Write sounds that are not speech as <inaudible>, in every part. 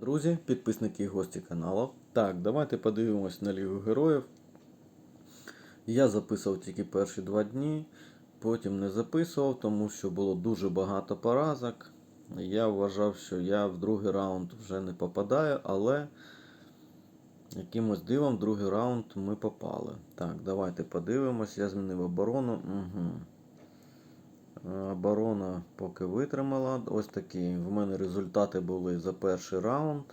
Друзі, підписники і гості каналу. Так, давайте подивимось на Лігу Героїв. Я записував тільки перші два дні, потім не записував, тому що було дуже багато поразок. Я вважав, що я в другий раунд вже не попадаю, але якимось дивом в другий раунд ми попали. Так, давайте подивимось. Я змінив оборону. Угу. Оборона поки витримала. Ось такі в мене результати були за перший раунд.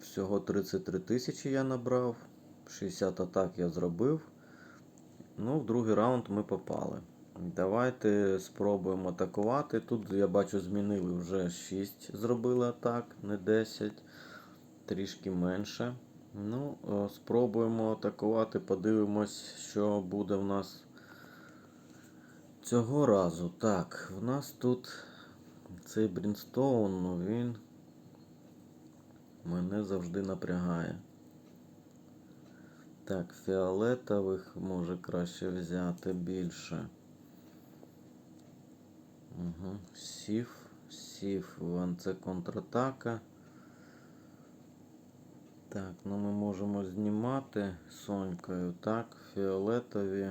Всього 33 тисячі я набрав. 60 атак я зробив. Ну, в другий раунд ми попали. Давайте спробуємо атакувати. Тут я бачу, змінили вже 6 зробили атак, не 10, трішки менше. Ну, спробуємо атакувати, подивимось, що буде в нас цього разу. Так, в нас тут цей Брінстоун, ну він мене завжди напрягає. Так, фіолетових може краще взяти більше. Угу. Сів, сів, це контратака. Так, ну ми можемо знімати сонькою. Так, фіолетові.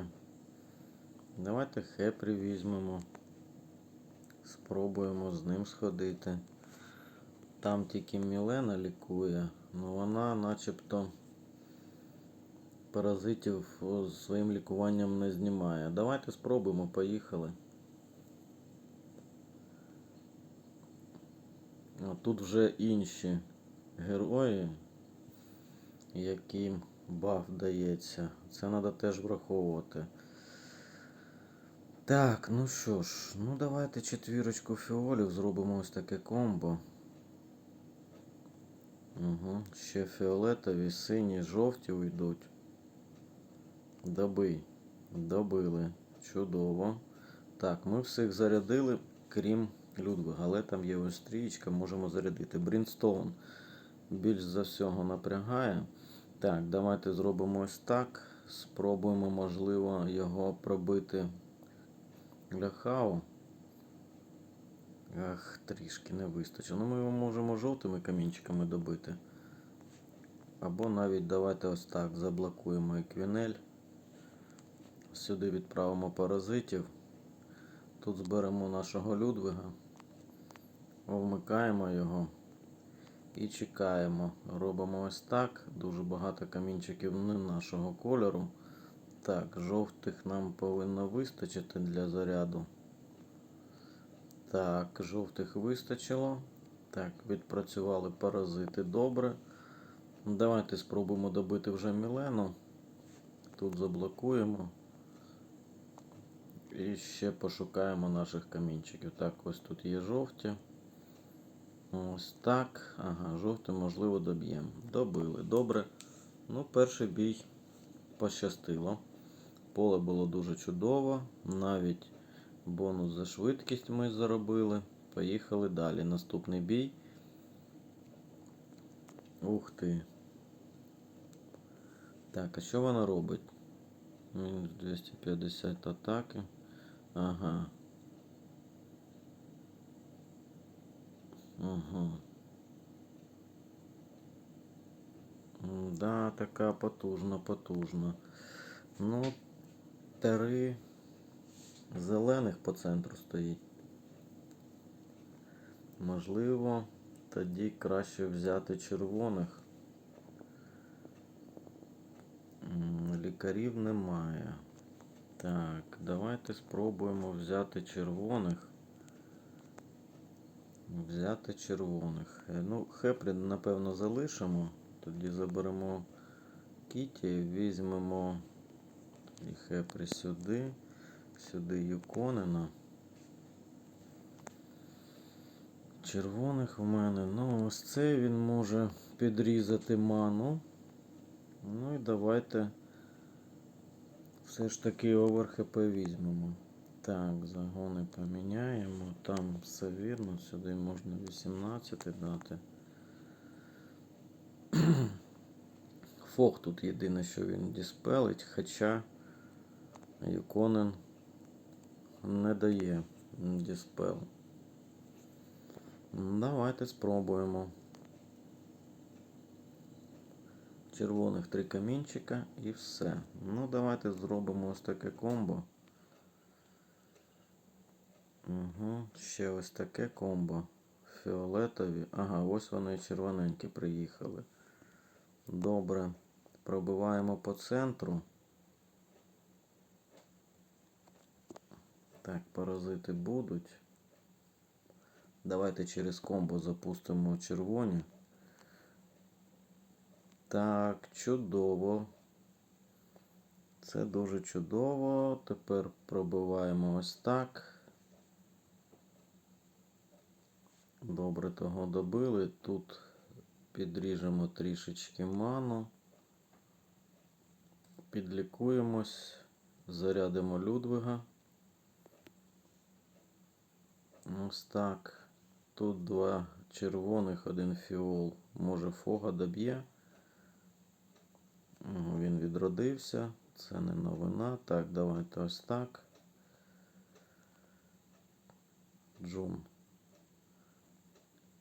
Давайте хепрі візьмемо. Спробуємо з ним сходити. Там тільки Мілена лікує, ну вона начебто паразитів своїм лікуванням не знімає. Давайте спробуємо, поїхали. А тут вже інші герої, яким баф дається. Це треба теж враховувати. Так, ну що ж, ну давайте четвірочку фіолів зробимо ось таке комбо. Угу. Ще фіолетові, сині, жовті уйдуть. Добий. Добили. Чудово. Так, ми всіх зарядили, крім Людвига. Але там є ось стрічка, можемо зарядити. Брінстоун більш за всього напрягає. Так, давайте зробимо ось так. Спробуємо, можливо, його пробити Ляхау. Ах, трішки не вистачило. Ну, ми його можемо жовтими камінчиками добити. Або навіть давайте ось так заблокуємо еквінель. Сюди відправимо паразитів. Тут зберемо нашого Людвига. Вмикаємо його і чекаємо. Робимо ось так. Дуже багато камінчиків не нашого кольору. Так, жовтих нам повинно вистачити для заряду. Так, жовтих вистачило. Так, відпрацювали паразити добре. Давайте спробуємо добити вже Мілену. Тут заблокуємо. І ще пошукаємо наших камінчиків. Так, ось тут є жовті. Ось так. Ага, жовті, можливо, доб'ємо. Добили. Добре. Ну, перший бій пощастило. Поле було дуже чудово. Навіть бонус за швидкість ми заробили. Поїхали далі. Наступний бій. Ух ти. Так, а що вона робить? Мінус 250 атаки. Ага. Ага. Да, така потужна, потужна. Ну, три зелених по центру стоїть. Можливо, тоді краще взяти червоних. Лікарів немає. Так, давайте спробуємо взяти червоних. Взяти червоних. Е, Ну, Хепрі, напевно, залишимо. Тоді заберемо Кіті, візьмемо і Хепрі сюди, сюди Юконена. Червоних в мене. Ну, ось цей він може підрізати ману. Ну і давайте все ж таки овер ХП візьмемо. Так, загони поміняємо. Там все вірно, сюди можна 18 дати. <clears throat> Фог тут єдине, що він діспелить, хоча Юконен не дає Діспел. Давайте спробуємо. червоних три камінчика і все. Ну, давайте зробимо ось таке комбо. Угу. Ще ось таке комбо. Фіолетові. Ага, ось вони червоненькі приїхали. Добре. Пробиваємо по центру. Так, паразити будуть. Давайте через комбо запустимо червоні. Так, чудово. Це дуже чудово. Тепер пробиваємо ось так. Добре того добили. Тут підріжемо трішечки ману. Підлікуємось. Зарядимо Людвига. Ось так. Тут два червоних, один фіол. Може фога доб'є. Він відродився. Це не новина. Так, давайте ось так. Джун.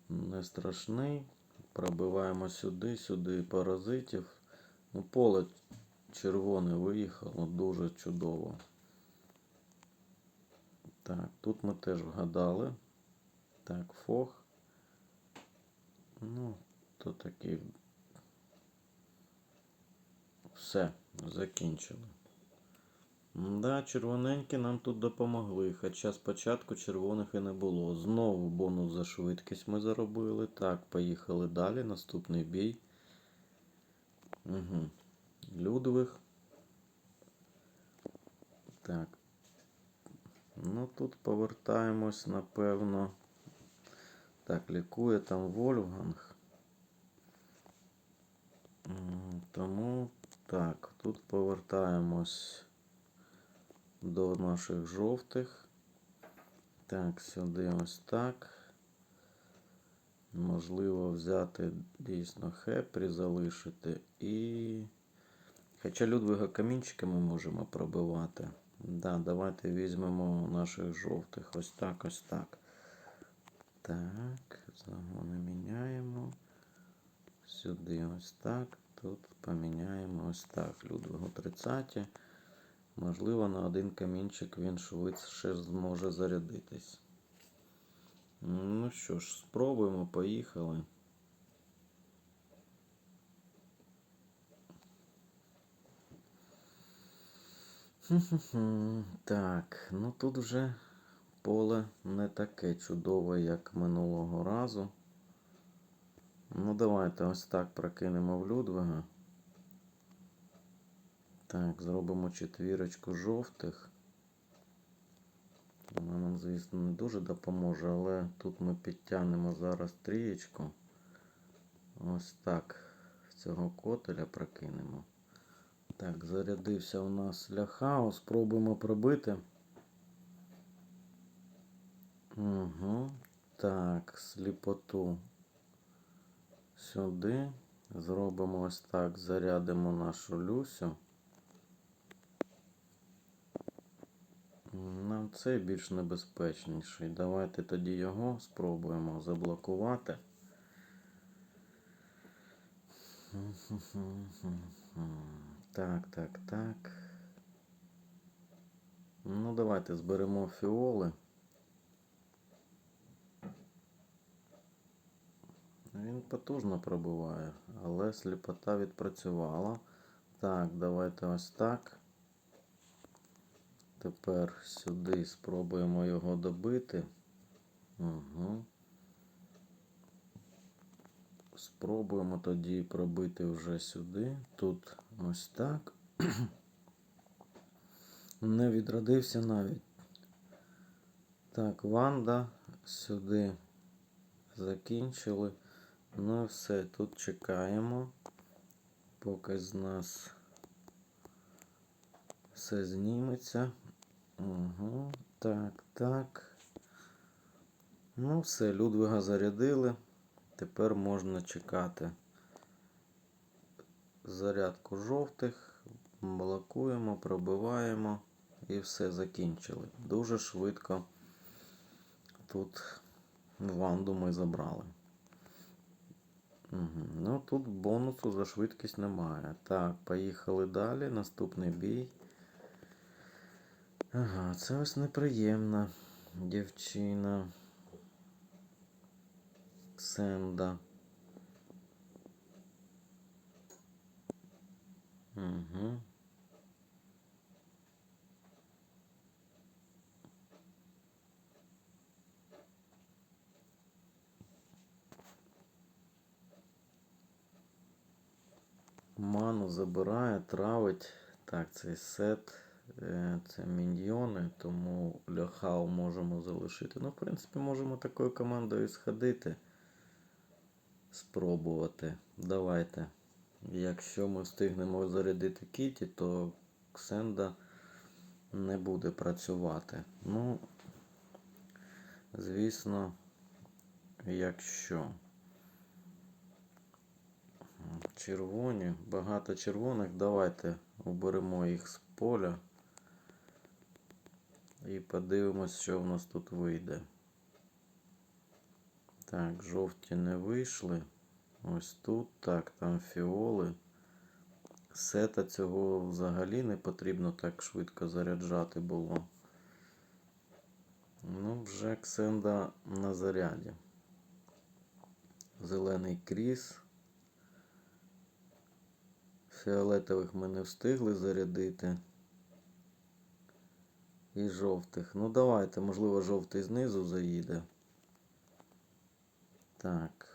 Не страшний. Пробиваємо сюди, сюди паразитів. Ну, поле червоне виїхало дуже чудово. Так, тут ми теж вгадали. Так, фог. Ну, то такий. Все, закінчили. Да, червоненькі нам тут допомогли, хоча спочатку червоних і не було. Знову бонус за швидкість ми заробили. Так, поїхали далі. Наступний бій. Угу. Людвиг. Так. Ну тут повертаємось, напевно. Так, лікує там Вольфганг. Тому так, тут повертаємось до наших жовтих. Так, сюди ось так. Можливо, взяти дійсно хепрі, залишити і. Хоча Людвига камінчиками можемо пробивати. Да, давайте візьмемо наших жовтих. Ось так, ось так. Так, загони міняємо. Сюди ось так. Тут поміняємо ось так. Людвигу 30. Можливо, на один камінчик він швидше зможе зарядитись. Ну що ж, спробуємо, поїхали. Так, ну тут вже поле не таке чудове, як минулого разу. Ну, давайте ось так прокинемо в Людвига. Так, зробимо четвірочку жовтих. Вона нам, звісно, не дуже допоможе, але тут ми підтягнемо зараз трієчку. Ось так. Цього котеля прокинемо. Так, зарядився у нас ляхао. Спробуємо пробити. Угу. Так, сліпоту сюди. Зробимо ось так, зарядимо нашу Люсю. Нам цей більш небезпечніший. Давайте тоді його спробуємо заблокувати. <laughs> Так, так, так. Ну, давайте зберемо фіоли. Він потужно пробиває, але сліпота відпрацювала. Так, давайте ось так. Тепер сюди спробуємо його добити. Угу. Спробуємо тоді пробити вже сюди. Тут ось так. <clears throat> Не відродився навіть. Так, Ванда сюди закінчили. Ну і все, тут чекаємо, поки з нас все зніметься. Угу. Так, так. Ну, все, Людвига зарядили. Тепер можна чекати зарядку жовтих, блокуємо, пробиваємо і все закінчили. Дуже швидко тут ванду ми забрали. Угу. Ну тут бонусу за швидкість немає. Так, поїхали далі. Наступний бій. Ага, це ось неприємна дівчина. Ксенда. Угу. Ману забирає, травить. Так, цей сет. е, Це міньйони, тому ляхау можемо залишити. Ну, в принципі, можемо такою командою сходити. Спробувати. Давайте. Якщо ми встигнемо зарядити Кіті, то Ксенда не буде працювати. Ну, звісно, якщо. Червоні, багато червоних. Давайте уберемо їх з поля. І подивимось, що в нас тут вийде. Так, жовті не вийшли. Ось тут, так, там фіоли. Сета цього взагалі не потрібно так швидко заряджати було. Ну, вже Ксенда на заряді. Зелений кріс. Фіолетових ми не встигли зарядити. І жовтих. Ну давайте, можливо, жовтий знизу заїде. Так.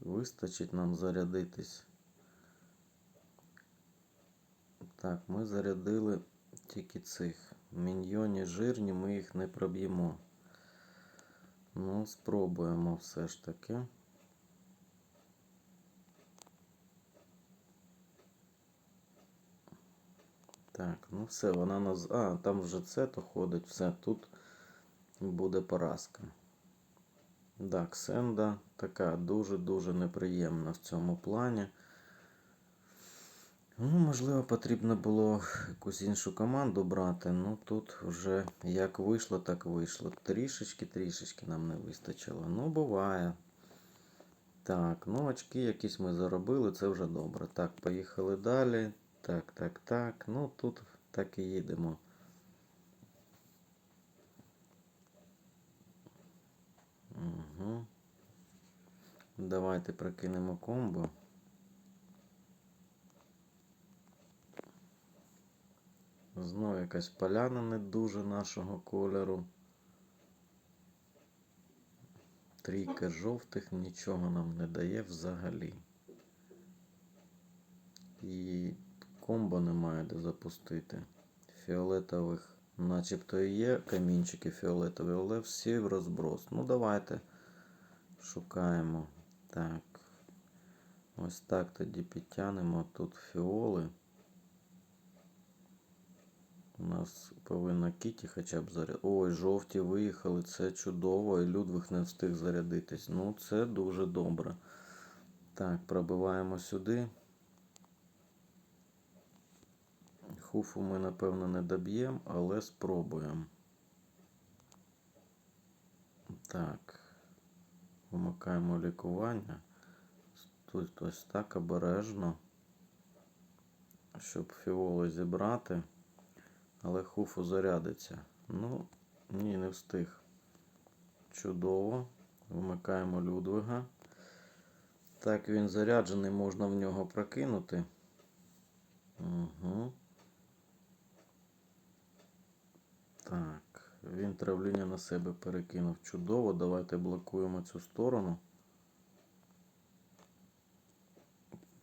Вистачить нам зарядитись. Так, ми зарядили тільки цих. Міньйоні жирні, ми їх не проб'ємо. Ну, спробуємо все ж таки. Так, ну все, вона нас. А, там вже це то ходить, все, тут буде поразка. Да, Ксенда така дуже-дуже неприємна в цьому плані. Ну, можливо, потрібно було якусь іншу команду брати. Ну тут вже як вийшло, так вийшло. Трішечки-трішечки нам не вистачило. Ну, буває. Так, ну очки якісь ми заробили, це вже добре. Так, поїхали далі. Так, так, так. Ну тут так і їдемо. Угу. Давайте прокинемо комбо. Знову якась поляна не дуже нашого кольору. Трійка жовтих нічого нам не дає взагалі. І комбо немає де запустити. Фіолетових начебто і є камінчики фіолетові, але всі в розброс. Ну давайте шукаємо. Так. Ось так тоді підтягнемо тут фіоли. У нас повинна Кіті хоча б заряд. Ой, жовті виїхали, це чудово, і Людвиг не встиг зарядитись. Ну, це дуже добре. Так, пробиваємо сюди. Хуфу ми, напевно, не доб'ємо, але спробуємо. Так. Вмикаємо лікування. Тут ось так обережно, щоб фіоли зібрати. Але хуфу зарядиться. Ну, ні, не встиг. Чудово. Вмикаємо Людвига. Так, він заряджений, можна в нього прокинути. Угу. Так, він травління на себе перекинув. Чудово. Давайте блокуємо цю сторону.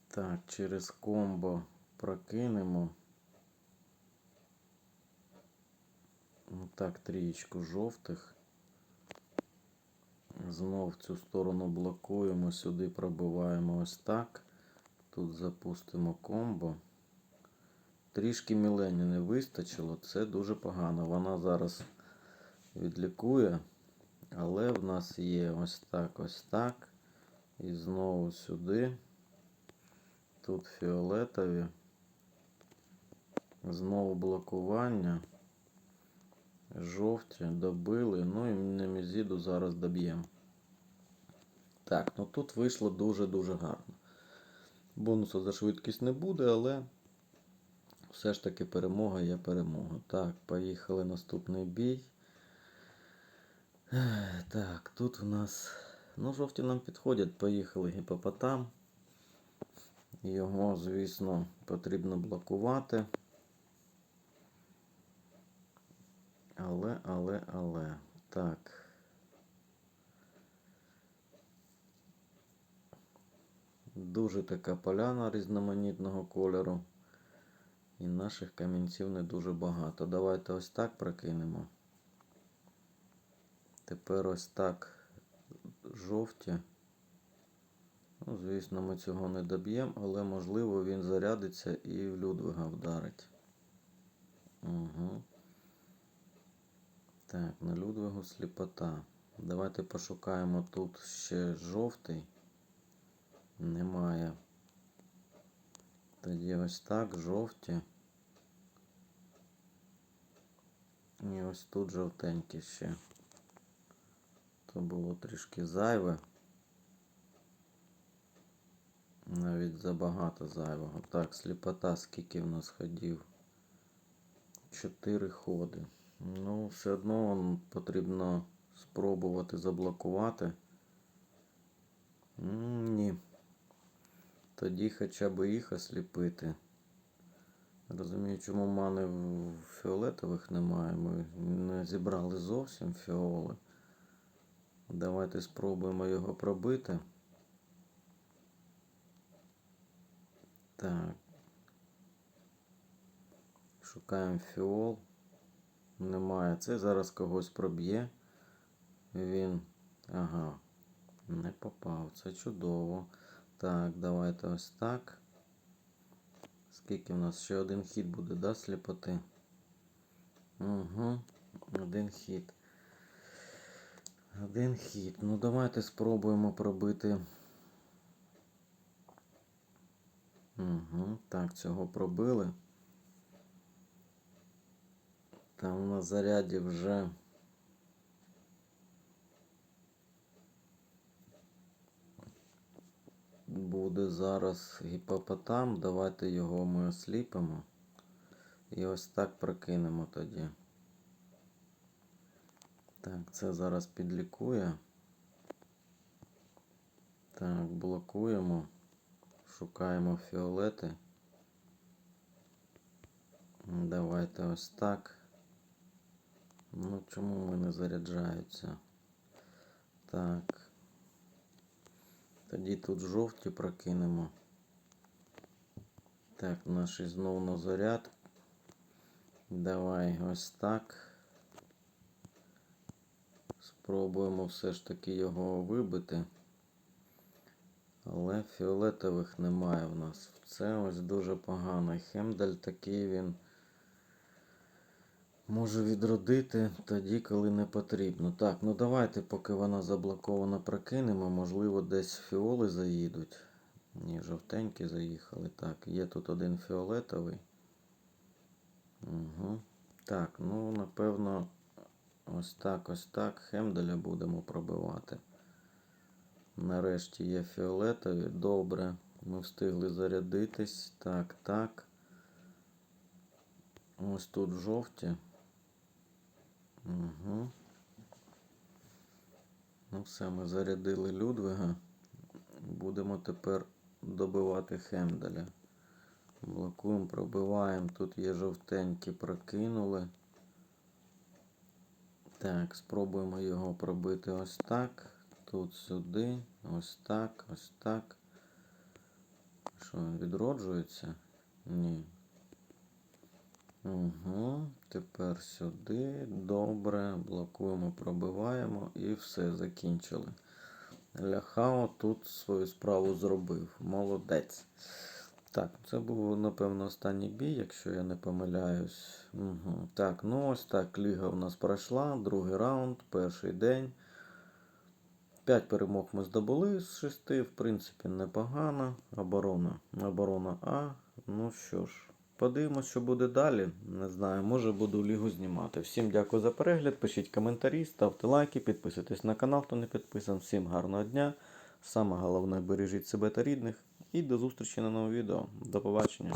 Так, через комбо прокинемо. Ну, Так, трієчку жовтих. Знов цю сторону блокуємо, сюди пробиваємо ось так. Тут запустимо комбо. Трішки Мілені не вистачило, це дуже погано. Вона зараз відлікує, але в нас є ось так, ось так. І знову сюди. Тут фіолетові. Знову блокування. Жовті добили. Ну і Немезіду зараз доб'ємо. Так, ну тут вийшло дуже-дуже гарно. Бонусу за швидкість не буде, але все ж таки перемога є перемога. Так, поїхали наступний бій. Так, тут у нас. Ну, жовті нам підходять. Поїхали гіпопотам. Його, звісно, потрібно блокувати. Але, але, але. Так. Дуже така поляна різноманітного кольору. І наших камінців не дуже багато. Давайте ось так прокинемо. Тепер ось так жовті. Ну, звісно, ми цього не доб'ємо, але можливо він зарядиться і в Людвига вдарить. Угу. Так, на Людвигу сліпота. Давайте пошукаємо тут ще жовтий. Немає. Тоді ось так, жовті. І ось тут жовтенькі ще. То було трішки зайве. Навіть забагато зайвого. Так, сліпота, скільки в нас ходів? Чотири ходи. Ну, все одно м, потрібно спробувати заблокувати. М, Ні. Тоді хоча б їх осліпити. Розумію, чому мани фіолетових немає. Ми не зібрали зовсім фіоли. Давайте спробуємо його пробити. Так. Шукаємо фіол. Немає. Це зараз когось проб'є. Він. Ага. Не попав. Це чудово. Так, давайте ось так. Скільки в нас ще один хід буде, да, сліпоти? Угу. Один хід. Один хід. Ну давайте спробуємо пробити. Угу. Так, цього пробили. Там на заряді вже. Буде зараз гіпопотам. Давайте його ми осліпимо. І ось так прокинемо тоді. Так, це зараз підлікує. Так, блокуємо. Шукаємо фіолети. Давайте ось так. Ну, чому ми не заряджаються? Так. Тоді тут жовті прокинемо. Так, наш знову на заряд. Давай ось так. Спробуємо все ж таки його вибити. Але фіолетових немає в нас. Це ось дуже погано. Хемдаль такий він може відродити тоді, коли не потрібно. Так, ну давайте, поки вона заблокована, прокинемо. Можливо, десь фіоли заїдуть. Ні, жовтенькі заїхали. Так, є тут один фіолетовий. Угу. Так, ну напевно, ось так, ось так. Хемделя будемо пробивати. Нарешті є фіолетові. Добре. Ми встигли зарядитись. Так, так. Ось тут жовті. Угу. Ну все, ми зарядили Людвига. Будемо тепер добивати Хемделя. Блокуємо, пробиваємо. Тут є жовтенькі, прокинули. Так, спробуємо його пробити ось так. Тут сюди, ось так, ось так. Що, він відроджується? Ні. Угу. Тепер сюди. Добре. Блокуємо, пробиваємо і все, закінчили. Ляхао тут свою справу зробив. Молодець. Так, це був, напевно, останній бій, якщо я не помиляюсь. Угу. Так, ну ось так. Ліга в нас пройшла. Другий раунд, перший день. 5 перемог ми здобули з 6, в принципі, непогано. Оборона. Оборона А. Ну що ж, подивимось, що буде далі. Не знаю, може буду лігу знімати. Всім дякую за перегляд. Пишіть коментарі, ставте лайки, підписуйтесь на канал, хто не підписан. Всім гарного дня. Саме головне бережіть себе та рідних. І до зустрічі на новому відео. До побачення.